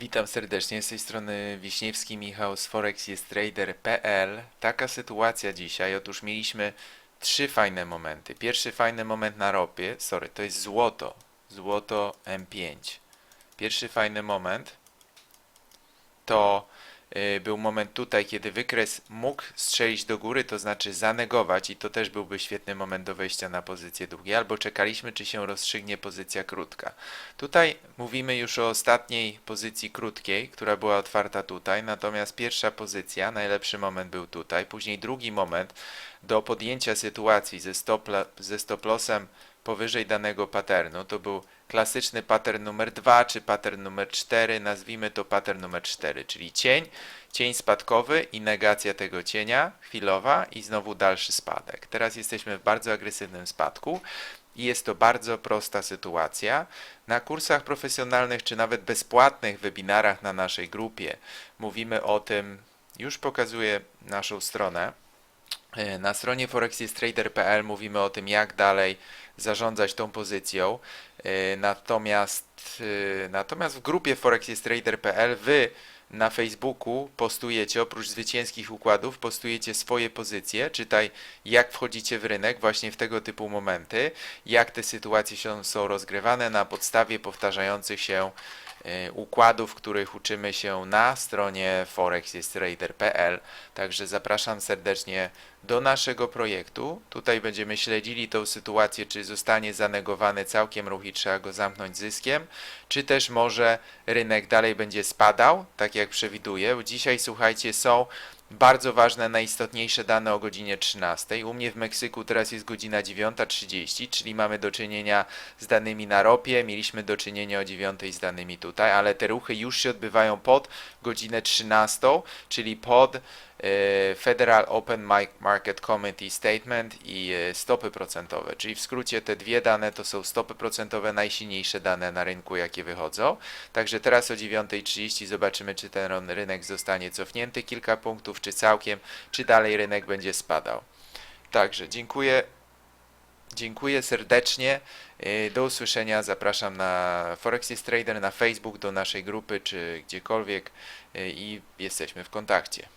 Witam serdecznie, z tej strony Wiśniewski Michał z forexjestrader.pl. Taka sytuacja dzisiaj, otóż mieliśmy trzy fajne momenty. Pierwszy fajny moment na ropie, sorry, to jest złoto, złoto M5. Pierwszy fajny moment to był moment tutaj, kiedy wykres mógł strzelić do góry, to znaczy zanegować i to też byłby świetny moment do wejścia na pozycję długie, albo czekaliśmy, czy się rozstrzygnie pozycja krótka. Tutaj mówimy już o ostatniej pozycji krótkiej, która była otwarta tutaj, natomiast pierwsza pozycja, najlepszy moment był tutaj, później drugi moment do podjęcia sytuacji ze, stop, ze stop lossem powyżej danego patternu, to był klasyczny pattern numer 2 czy pattern numer 4, nazwijmy to pattern numer 4, czyli cień, cień spadkowy i negacja tego cienia chwilowa i znowu dalszy spadek. Teraz jesteśmy w bardzo agresywnym spadku i jest to bardzo prosta sytuacja. Na kursach profesjonalnych czy nawet bezpłatnych webinarach na naszej grupie mówimy o tym, już pokazuję naszą stronę. E, Na stronie forexjestrader.pl mówimy o tym, jak dalej zarządzać tą pozycją. E, Natomiast, e, natomiast w grupie forexjestrader.pl wy na Facebooku postujecie, oprócz zwycięskich układów, postujecie swoje pozycje. Czytaj, jak wchodzicie w rynek właśnie w tego typu momenty, jak te sytuacje są rozgrywane na podstawie powtarzających się układów, których uczymy się na stronie forexjestrader.pl. Także zapraszam serdecznie do naszego projektu. Tutaj będziemy śledzili tą sytuację, czy zostanie zanegowany całkiem ruch i trzeba go zamknąć zyskiem, czy też może rynek dalej będzie spadał, tak jak przewiduję. Dzisiaj, słuchajcie, są bardzo ważne, najistotniejsze dane o godzinie 13. U mnie w Meksyku teraz jest godzina 9.30, czyli mamy do czynienia z danymi na ropie, mieliśmy do czynienia o 9 z danymi tutaj, ale te ruchy już się odbywają pod godzinę 13, czyli pod e, Federal Open Market Committee Statement i e, stopy procentowe, czyli w skrócie te dwie dane to są stopy procentowe, najsilniejsze dane na rynku, jakie wychodzą. Także teraz o 9.30 zobaczymy, czy ten rynek zostanie cofnięty kilka punktów, czy całkiem, czy dalej rynek będzie spadał. Także dziękuję. Dziękuję serdecznie. Yy, Do usłyszenia. Zapraszam na Forex Trader na Facebook, do naszej grupy, czy gdziekolwiek yy, i jesteśmy w kontakcie.